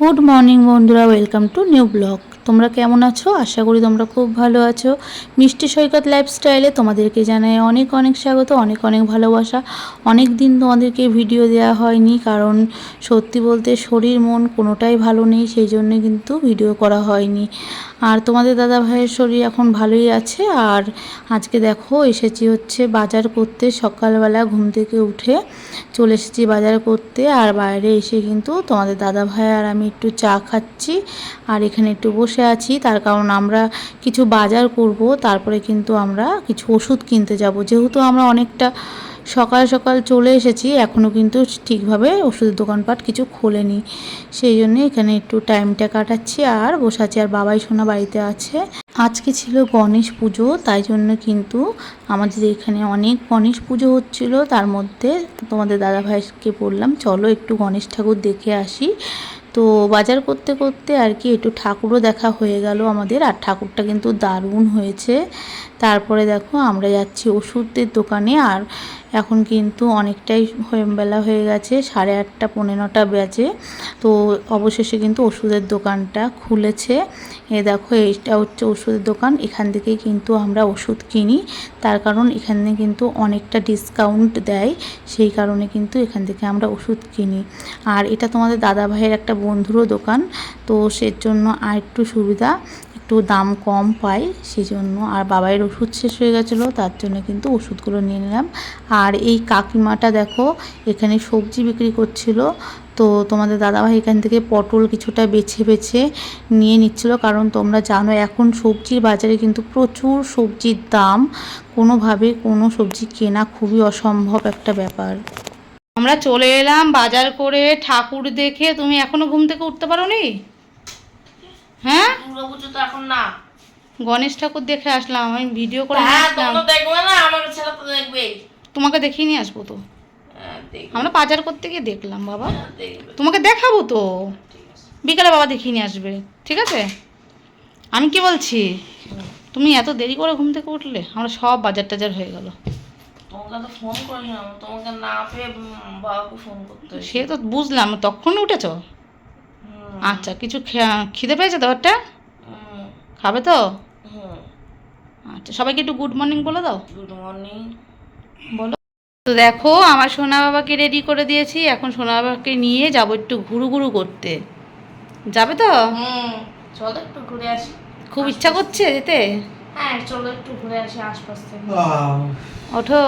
Good morning বন্ধুরা welcome to new blog. তোমরা কেমন আছো? আশা করি তোমরা খুব ভালো আছো। মিষ্টি সৈকত লাইফস্টাইলে তোমাদেরকে জানাই অনেক অনেক স্বাগত, অনেক অনেক ভালোবাসা। অনেক দিন তোমাদেরকে ভিডিও দেওয়া হয়নি কারণ সত্যি বলতে শরীর, মন কোনোটাই ভালো নেই, সেই জন্য কিন্তু ভিডিও করা হয়নি। আর তোমাদের দাদা ভাইয়ের শরীর এখন ভালোই আছে আর আজকে দেখো এসেছি হচ্ছে বাজার করতে। সকালবেলা ঘুম থেকে উঠে চলে এসেছি বাজার করতে আর বাইরে এসে কিন্তু তোমাদের দাদা ভাই আর আমি একটু চা খাচ্ছি আর এখানে একটু বসে আছি, তার কারণ আমরা কিছু বাজার করব, তারপরে কিন্তু আমরা কিছু ওষুধ কিনতে যাব। যেহেতু আমরা অনেকটা সকাল সকাল চলে এসেছি এখনও কিন্তু ঠিকভাবে ওষুধের দোকানপাট কিছু খোলেনি। সেই জন্য এখানে একটু টাইমটা কাটাচ্ছি, আর বসে আছি, আর বাবাই সোনা বাড়িতে আছে। আজকে ছিল গণেশ পুজো, তাই জন্য কিন্তু আমাদের এখানে অনেক গণেশ পুজো হচ্ছিল। তার মধ্যে তোমাদের দাদা ভাইকে বললাম, চলো একটু গণেশ ঠাকুর দেখে আসি। তো বাজার করতে করতে আর কি একটু ঠাকুরও দেখা হয়ে গেল আমাদের। আর ঠাকুরটা কিন্তু দারুণ হয়েছে। তারপরে দেখো আমরা যাচ্ছি ওষুধের দোকানে আর এখন কিন্তু অনেকটাই বেলা হয়ে গেছে, সাড়ে আটটা পৌনে নটা বাজে। তো অবশেষে কিন্তু ওষুধের দোকানটা খুলেছে। এ দেখো, এইটা হচ্ছে ওষুধের দোকান, এখান থেকেই কিন্তু আমরা ওষুধ কিনি। তার কারণ এখানে কিন্তু অনেকটা ডিসকাউন্ট দেয়, সেই কারণে কিন্তু এখান থেকে আমরা ওষুধ কিনি। আর এটা তোমাদের দাদা ভাইয়ের একটা বন্ধুরও দোকান, তো সের জন্য আর একটু সুবিধা একটু দাম কম পাই সেই জন্য আর বাবাইয়ের ওষুধ শেষ হয়ে গেছিল, তার জন্য কিন্তু ওষুধগুলো নিয়ে নিলাম। আর এই কাকিমাটা দেখো, এখানে সবজি বিক্রি করছিল, তো তোমাদের দাদাভাই এখান থেকে পটল কিছুটা বেছে বেছে নিয়ে নিচ্ছিল, কারণ তোমরা জানো এখন সবজির বাজারে কিন্তু প্রচুর সবজির দাম, কোনোভাবে কোনো সবজি কেনা খুবই অসম্ভব একটা ব্যাপার। আমরা চলে এলাম বাজার করে ঠাকুর দেখে, তুমি এখনও ঘুম থেকে উঠতে পারো নি হ্যাঁ? দুর্গাপুজো তো এখন না। গণেশ ঠাকুর দেখে আসলাম আমি ভিডিও করে হ্যাঁ আসলাম তোমরা দেখবে না আমার ছেলে তো দেখবেই তোমাকে দেখিয়ে নিয়ে আসব তো। হ্যাঁ, আমরা বাজার করতে গিয়ে দেখলাম বাবা। হ্যাঁ, তোমাকে দেখাবো তো। বিকালে বাবা দেখিয়ে নিয়ে আসবে ঠিক আছে? আমি কি বলছি? তুমি এত দেরি করে ঘুম থেকে উঠলে আমরা সব বাজার টাজার হয়ে গেল। ফোন তোমাকে না পেয়ে বাবাকে ফোন করতে সে তো বুঝলাম তখন উঠেছ? আচ্ছা কিছু খে- খিদে পেয়েছে তো একটা হুম, খাবে তো? আচ্ছা সবাইকে একটু গুড মর্নিং বলে দাও। গুড মর্নিং বলো। তো দেখো আমার সোনা বাবাকে রেডি করে দিয়েছি এখন সোনা বাবাকে নিয়ে যাব একটু ঘুরু ঘুরু করতে। যাবে তো? চলো একটু ঘুরে আসি। খুব ইচ্ছা করছে যেতে? হ্যাঁ চলো একটু ঘুরে আসি আশপাশ থেকে। ওঠো।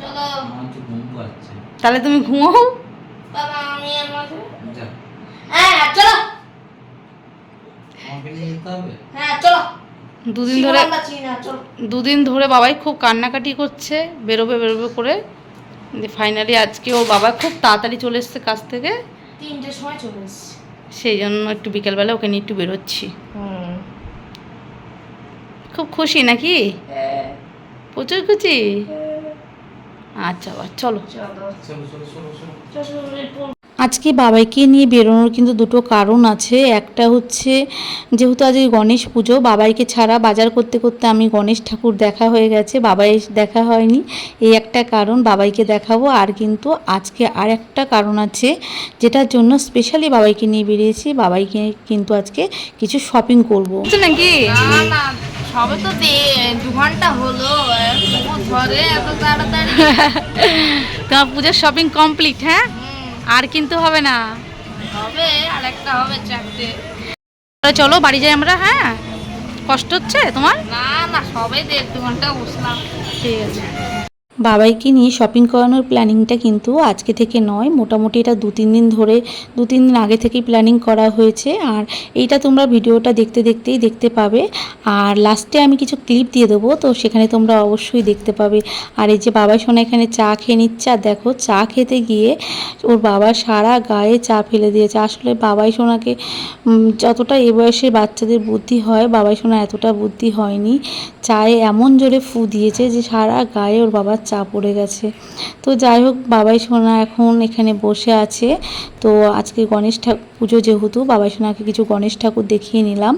চলো। তাহলে তুমি ঘুমোও। বাবা আমি আর মাঝে? হ্যাঁ চলো। হ্যাঁ চলো দুদিন ধরে দুদিন ধরে বাবাই খুব কান্নাকাটি করছে বেরোবে বেরোবে করে ফাইনালি আজকে ওর বাবা খুব তাড়াতাড়ি চলে এসছে কাজ থেকে তিনটের সময় চলে এসেছি সেই জন্য একটু বিকেলবেলা ওকে নিয়ে একটু বেরোচ্ছি খুব খুশি নাকি হ্যাঁ প্রচুর খুশি আচ্ছা আবার চলো চলো চলো চলো আজকে বাবাইকে নিয়ে বেরোনোর কিন্তু দুটো কারণ আছে। একটা হচ্ছে যেহেতু আজকে গণেশ পুজো বাবাইকে ছাড়া বাজার করতে করতে আমি গণেশ ঠাকুর দেখা হয়ে গেছে বাবাই দেখা হয়নি। এই একটা কারণ বাবাইকে দেখাবো। আর কিন্তু আজকে আর একটা কারণ আছে যেটার জন্য স্পেশালি বাবাইকে নিয়ে বেরিয়েছি। বাবাইকে কিন্তু আজকে কিছু শপিং করব। নাকি? না না সবে তো দু ঘণ্টা হলো এত তাড়াতাড়ি। তোমার পুজোর শপিং কমপ্লিট হ্যাঁ? আর কিন্তু হবে না। হবে আর একটা হবে চারটে। চলো বাড়ি যাই আমরা হ্যাঁ? কষ্ট হচ্ছে তোমার? না না সবাই দেড় দু ঘণ্টা বসলাম। ঠিক আছে। বাবাইকে নিয়ে শপিং করানোর প্ল্যানিংটা কিন্তু আজকে থেকে নয়, মোটামুটি এটা দু তিন দিন ধরে, দু তিন দিন আগে থেকেই প্ল্যানিং করা হয়েছে। আর এইটা তোমরা ভিডিওটা দেখতে দেখতেই দেখতে পাবে। আর লাস্টে আমি কিছু ক্লিপ দিয়ে দেবো, তো সেখানে তোমরা অবশ্যই দেখতে পাবে। আর এই যে বাবাই সোনা এখানে চা খেয়ে নিচ্ছে, আর দেখো চা খেতে গিয়ে ওর বাবা সারা গায়ে চা ফেলে দিয়েছে। আসলে বাবাই সোনাকে যতটা এ বয়সে বাচ্চাদের বুদ্ধি হয়, বাবাই সোনা এতটা বুদ্ধি হয়নি। চায়ে এমন জোরে ফু দিয়েছে যে সারা গায়ে ওর বাবা চা পড়ে গেছে। তো যাই হোক, বাবাই সোনা এখন এখানে বসে আছে। তো আজকে গণেশ ঠাকুর পুজো যেহেতু, বাবাই সোনাকে কিছু গণেশ ঠাকুর দেখিয়ে নিলাম।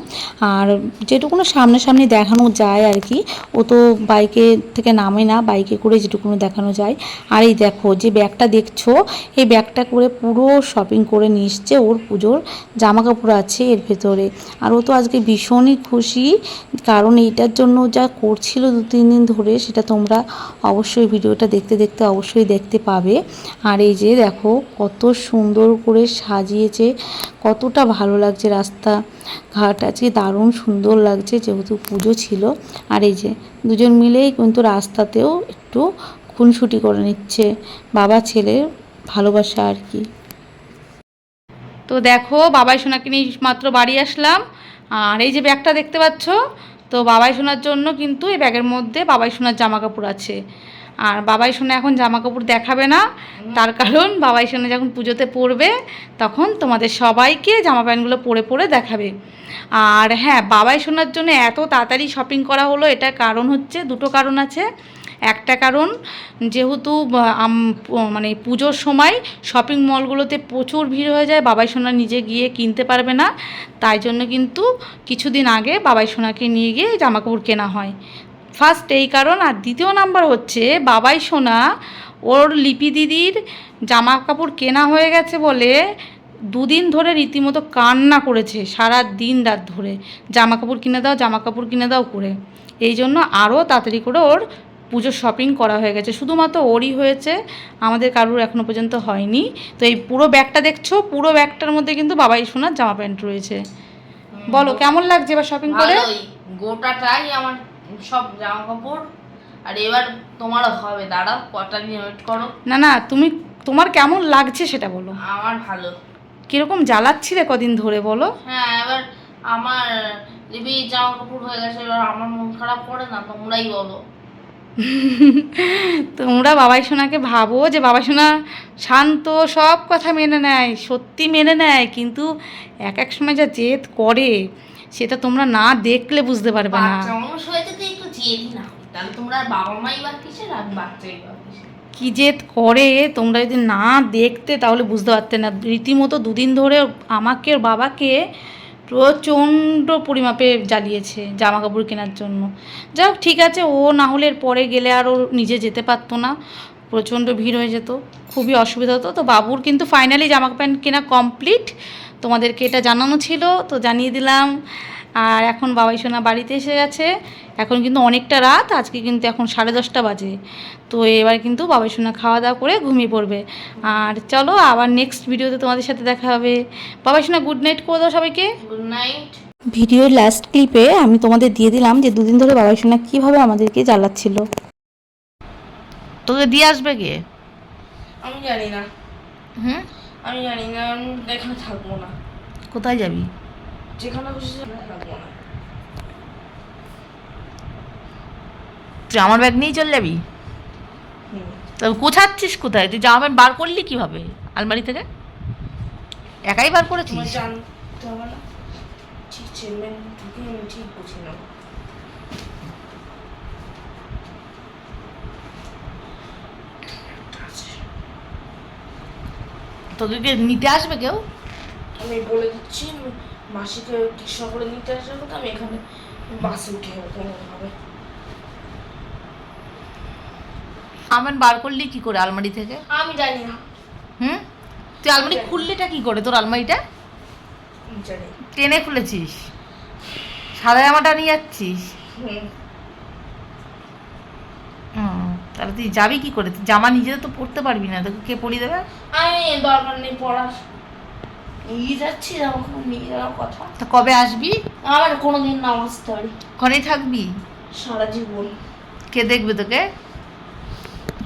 আর যেটুকুনো সামনাসামনি দেখানো যায় আর কি, ও তো বাইকে থেকে নামে না, বাইকে করে যেটুকুনো দেখানো যায়। আর এই দেখো, যে ব্যাগটা দেখছ, এই ব্যাগটা করে পুরো শপিং করে নিয়ে এসছে ওর পুজোর জামা কাপড় আছে এর ভেতরে। আর ও তো আজকে ভীষণই খুশি, কারণ এইটার জন্য যা করছিল দু তিন দিন ধরে, সেটা তোমরা অবশ্যই ভিডিওটা দেখতে দেখতে অবশ্যই দেখতে পাবে। আর এই যে দেখো, কত সুন্দর করে সাজিয়েছে, কতটা ভালো লাগছে রাস্তা ঘাট আজকে দারুণ সুন্দর লাগছে যেহেতু পুজো ছিল। আর এই যে দুজন মিলেই কিন্তু রাস্তাতেও একটু খুনসুটি করে নিচ্ছে বাবা ছেলের ভালোবাসা আর কি। তো দেখো, বাবাই সোনাকে নিয়ে মাত্র বাড়ি আসলাম। আর এই যে ব্যাগটা দেখতে পাচ্ছ, তো বাবাই সোনার জন্য কিন্তু এই ব্যাগের মধ্যে বাবাই সোনার জামা কাপড় আছে। আর বাবাই সোনা এখন জামা কাপড় দেখাবে না। তার কারণ বাবাই সোনা যখন পুজোতে পরবে, তখন তোমাদের সবাইকে জামা প্যান্টগুলো পরে পরে দেখাবে। আর হ্যাঁ বাবাই সোনার জন্য এত তাড়াতাড়ি শপিং করা হলো এটা কারণ হচ্ছে দুটো কারণ আছে। একটা কারণ, যেহেতু মানে পুজোর সময় শপিং মলগুলোতে প্রচুর ভিড় হয়ে যায়, বাবাই সোনা নিজে গিয়ে কিনতে পারবে না। তাই জন্য কিন্তু কিছুদিন আগে বাবাই সোনাকে নিয়ে গিয়ে জামা কাপড় কেনা হয়। ফার্স্ট এই কারণ, আর দ্বিতীয় নাম্বার হচ্ছে, বাবাই সোনা, ওর লিপি দিদির জামা কাপড় কেনা হয়ে গেছে বলে দুদিন ধরে রীতিমতো কান্না করেছে, সারা দিন রাত ধরে। জামা কাপড় কিনে দাও, জামা কাপড় কিনে দাও করে। এই জন্য আরও তাড়াতাড়ি করে ওর পুজোর শপিং করা হয়ে গেছে। শুধুমাত্র ওরই হয়েছে, আমাদের কারুর এখনও পর্যন্ত হয়নি। তো এই পুরো ব্যাগটা দেখছ, পুরো ব্যাগটার মধ্যে কিন্তু বাবাই সোনার জামা প্যান্ট রয়েছে। বলো, কেমন লাগছে এবার শপিং করে? গোটাটাই আমার সব জামা কাপড় আর এবার তোমার হবে দাঁড়াও কটা নিয়ে ওয়েট করো। না না তুমি তোমার কেমন লাগছে সেটা বলো। আমার ভালো। কীরকম জ্বালাচ্ছিলে কদিন ধরে বলো। হ্যাঁ এবার আমার লিবি জামা কাপড় হয়ে গেছে এবার আমার মন খারাপ করে না তোমরাই বলো। তোমরা বাবাই সোনাকে ভাবো যে বাবাই সোনা শান্ত সব কথা মেনে নেয় সত্যি মেনে নেয় কিন্তু এক এক সময় যা জেদ করে সেটা তোমরা না দেখলে বুঝতে পারবে না। কি জেদ করে? তোমরা যদি না দেখতে তাহলে বুঝতে পারতে না। রীতিমতো দুদিন ধরে আমাকে বাবাকে প্রচণ্ড পরিমাপে জ্বালিয়েছে জামা কাপড় কেনার জন্য। যাই হোক ঠিক আছে ও না হলে পরে গেলে আর ও নিজে যেতে পারতো না। প্রচণ্ড ভিড় হয়ে যেত। খুবই অসুবিধা হতো। তো বাবুর কিন্তু ফাইনালি জামা প্যান্ট কেনা কমপ্লিট তোমাদেরকে এটা জানানো ছিল তো জানিয়ে দিলাম। আর এখন বাবাই সোনা বাড়িতে এসে গেছে। এখন কিন্তু অনেকটা রাত আজকে কিন্তু এখন সাড়ে দশটা বাজে। তো এবার কিন্তু বাবাই সোনা খাওয়া দাওয়া করে ঘুমিয়ে পড়বে। আর চলো আবার নেক্সট ভিডিওতে তোমাদের সাথে দেখা হবে। বাবাই সোনা গুড নাইট করে দাও সবাইকে। গুড নাইট ভিডিওর লাস্ট ক্লিপে আমি তোমাদের দিয়ে দিলাম যে দুদিন ধরে বাবাই সোনা কীভাবে আমাদেরকে জ্বালাচ্ছিল। তোকে দিয়ে আসবে কে? আমি জানি না। হুম? আমি জানি না আমি এখানে থাকব না। কোথায় যাবি? যেখানে খুশি সেখানে থাকব না। তুই আমার ব্যাগ নিয়ে চলে যাবি। তবে কোথাচ্ছিস কোথায়? তুই জামা প্যান্ট বার করলি কীভাবে? আলমারি থেকে? একাই বার করেছিস? না ঠিক ঠিক বুঝে নেব। তোকে কে নিতে আসবে কেউ? আমি বলে দিচ্ছি মাসিকে রিক্সা করে নিতে আসবে তো আমি এখানে বাসে উঠে কোনোভাবে আমার বার করলি কি করে আলমারি থেকে? আমি জানি না। হুম? তুই আলমারি খুললিটা কি করে তোর আলমারিটা? টেনে খুলেছিস। সাদা জামাটা নিয়ে যাচ্ছিস? হুম হুম, তাহলে তুই যাবি কি করে? তুই জামা নিজে তো পরতে পারবি না তোকে কে পরিয়ে দেবে? আমি দরকার নেই পড়ার নিয়ে যাচ্ছি নিয়ে যাওয়ার কথা। তা কবে আসবি? আমার কোনোদিন নাম আসতে পারি। থাকবি? সারা জীবন। কে দেখবে তোকে?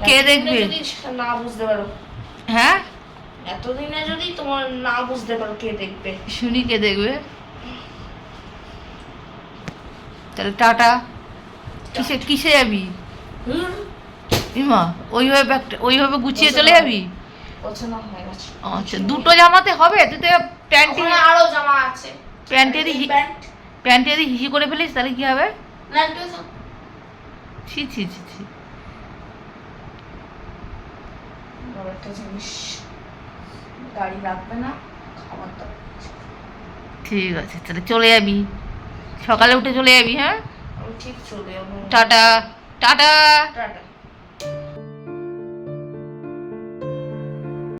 কে দেখবে? না বুঝতে পারো। হ্যাঁ? এতদিনে যদি তোমার না বুঝতে পারো কে দেখবে। শুনি কে দেখবে। তাহলে টাটা। কিসে কিসে যাবি? হুম? ইমা ওইভাবে ব্যাগটা ওইভাবে গুছিয়ে চলে যাবি? আচ্ছা দুটো জামাতে হবে? তুই তো প্যান্টি আরও জামা আছে। প্যান্টে যদি প্যান্ট। যদি হিসি করে ফেলিস তাহলে কি হবে। ছি ছি ছি ছি। একটা জিনিস গাড়ি লাগবে না খাবার ঠিক আছে তাহলে চলে যাবি। সকালে উঠে চলে যাবি হ্যাঁ? ঠিক চলে যাব। Tata tata. টাটা।